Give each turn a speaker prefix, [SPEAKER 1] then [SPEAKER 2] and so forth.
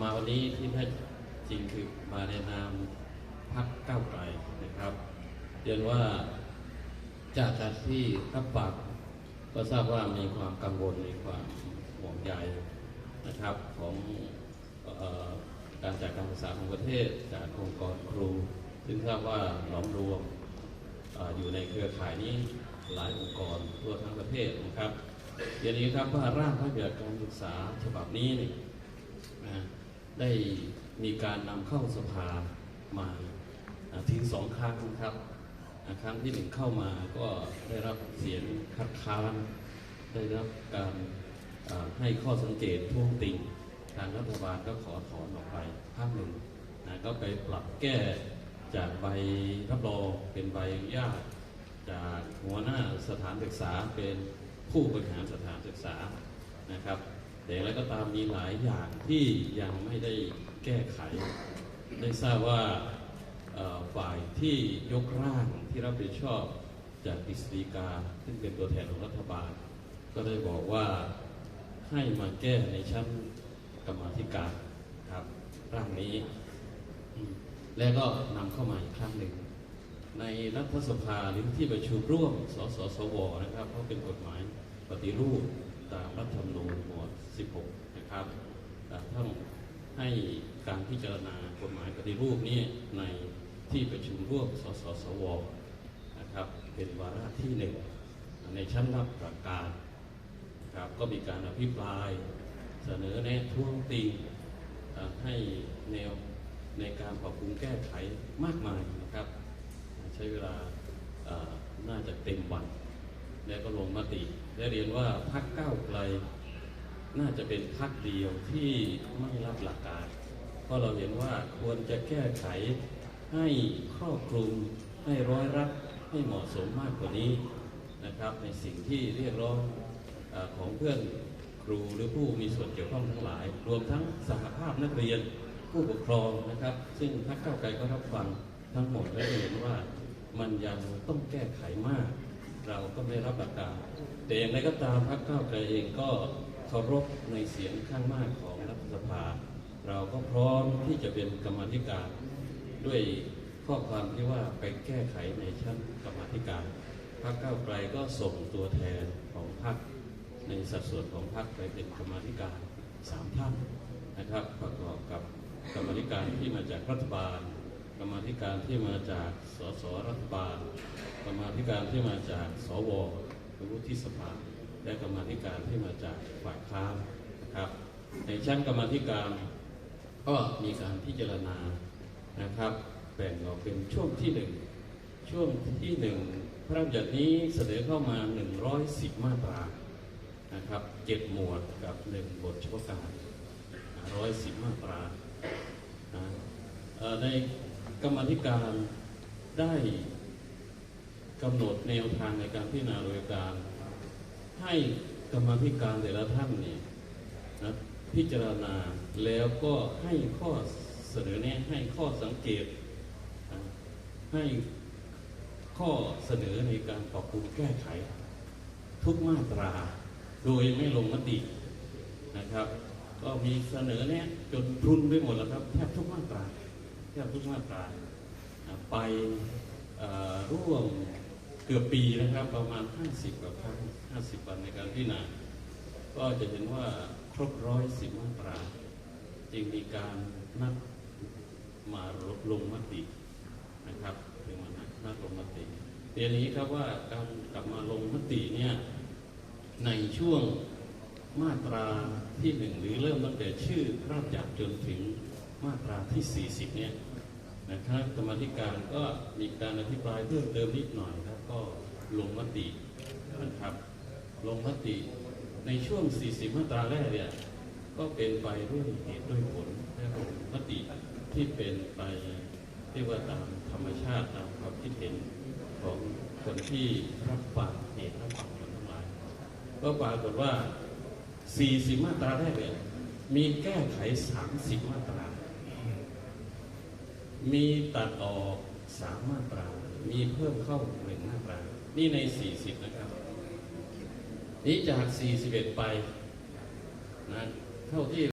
[SPEAKER 1] มาวันนี้ที่แท้จริงคือมาในนามพักเก้าไกลนะครับ เรียนว่าจากการที่รับปากก็ทราบว่ามีความกังวลมีความห่วงใยนะครับของออการจัดการศึกษาของประเทศจากองค์กรครู ซึ่งทราบว่าหลอมรวมออยู่ในเครือข่ายนี้หลายองค์กรทั่วทั้งประเทศนะครับเดี๋ยวนี้ครับว่าร่างพระบัญญัติการศึกษาฉบับนี้นี่ นะได้มีการนำเข้าสภามาถึงสองครั้งนะครับครั้งที่หนึ่งเข้ามาก็ได้รับเสียงคัดค้านได้รับการให้ข้อสังเกตท้วงติงทางรัฐบาลก็ขอถอนออกไปภาคหนึ่งนะก็ไปปรับแก้จากใบรับรองเป็นใบอนุญาตจากหัวหน้าสถานศึกษาเป็นผู้บริหารสถานศึกษานะครับ แต่อย่างไรก็ตามมีหลายอย่างที่ยังไม่ได้แก้ไข ได้ทราบว่าฝ่ายที่ยกร่างที่รับผิดชอบจากกฤษฎีกาซึ่งเป็นตัวแทนของรัฐบาล ก็ได้บอกว่าให้มาแก้ในชั้นกรรมธิการครับ ร่างนี้ แล้วก็นำเข้ามาอีกครั้งหนึ่ง ในรัฐสภาหรือที่ประชุมร่วม สสสวนะครับ เพราะเป็นกฎหมายปฏิรูป ตามรัฐธรรมนูญหมวด 16 นะครับอ่าต้องให้การพิจารณากฎหมายปฏิรูปนี้ในที่ประชุมร่วมสสสวนะครับเป็นวาระที่หนึ่งในชั้นรับหลักการครับก็มีการอภิปรายเสนอแนะท้วงติงให้แนวในการปรับปรุงแก้ไขมากมายนะครับ ใช้เวลาน่าจะเต็มวัน แล้วก็ลงมติและเรียนว่าพักเก้าไกล น่าจะเป็นพักเดียวที่ไม่รับหลักการ เพราะเราเห็นว่าควรจะแก้ไขให้ครอบคลุมให้ร้อยรัดให้เหมาะสมมากกว่านี้นะครับ ในสิ่งที่เรียกร้องอของเพื่อนครูหรือผู้มีส่วนเกี่ยวข้องทั้งหลาย รวมทั้งสหภาพนักเรียนผู้ปกครองนะครับ ซึ่งพักเก้าไกลก็รับฟังทั้งหมดและเห็นว่ามันยังต้องแก้ไขมาก เราก็ไม่รับหลักการ แต่อย่างไรก็ตามพรรคก้าวไกลเองก็เคารพในเสียงข้างมากของรัฐสภา เราก็พร้อมที่จะเป็นกรรมธิการด้วยข้อความที่ว่าไปแก้ไขในชั้นกรรมธิการพรรคก้าวไกลก็ส่งตัวแทนของพรรคในสัดส่วนของพรรคไปเป็นกรรมธิการสามท่านนะครับ ประกอบกับกรรมธิการที่มาจากรัฐบาล มาธิการที่มาจากสสรัฐบาลกรรมาธิการที่มาจากสวหรือวุฒิสภาและกรรมาธิการที่มาจากฝ่ายค้านนะครับ ในชั้นกรรมาธิการก็มีการพิจารณานะครับแบ่งออกเป็นช่วงที่หนึ่งช่วงที่หนึ่งพระราชบัญญัตินี้เสนอเข้ามา 110 มาตรานะครับเจ็ดหมวดกับหนึ่งบทเฉพาะการ110 มาตรานะใน กรรมธิการได้กำหนดแนวทางในการพิจารณาโดยการ ให้กรรมธิการแต่ละท่านเนี่ยนะพิจารณาแล้วก็ให้ข้อเสนอแนะให้ข้อสังเกต ให้ข้อเสนอในการปรับปรุงแก้ไข ทุกมาตรา โดยไม่ลงมตินะครับ ก็มีเสนอแนะจนพรุนไปหมดแล้วครับแทบทุกมาตรา แทบทุกมาตราไปร่วมเกือบปีนะครับ ประมาณ 50 กว่าครั้ง 50 วันในการพิจารณาก็จะเห็นว่าครบร้อยสิบมาตรา จึงมีการนัดมาลงมตินะครับถึงมานัดนัดลงมติเรียนองนี้ครับว่าการกลับมาลงมติเนี่ยในช่วงมาตราที่หนึ่งหรือเริ่มตั้งแต่ชื่อพระราชบัญญัติจนถึงมาตราที่ 40เนี่ย นะครับกรรมธิการก็มีการอภิปรายเพิ่มเติมนิดหน่อยครับก็ลงมตินะครับ ลงมติในช่วง 40 มาตราแรกเนี่ยก็เป็นไปด้วยเหตุด้วยผลและลงมติที่เป็นไปเรียกว่าตามธรรมชาติตามความคิดเห็นของคนที่รับฟังเหตุรับฟังผลทั้งหลายก็ปรากฏว่า 40 มาตราแรกเนี่ยมีแก้ไข 30 มาตรา มีตัดออกสามาตรา มีเพิ่มเข้าหนึ่งมาตรา นี่ใน 40 นะครับ นี้จาก 41 ไปนะเท่าที่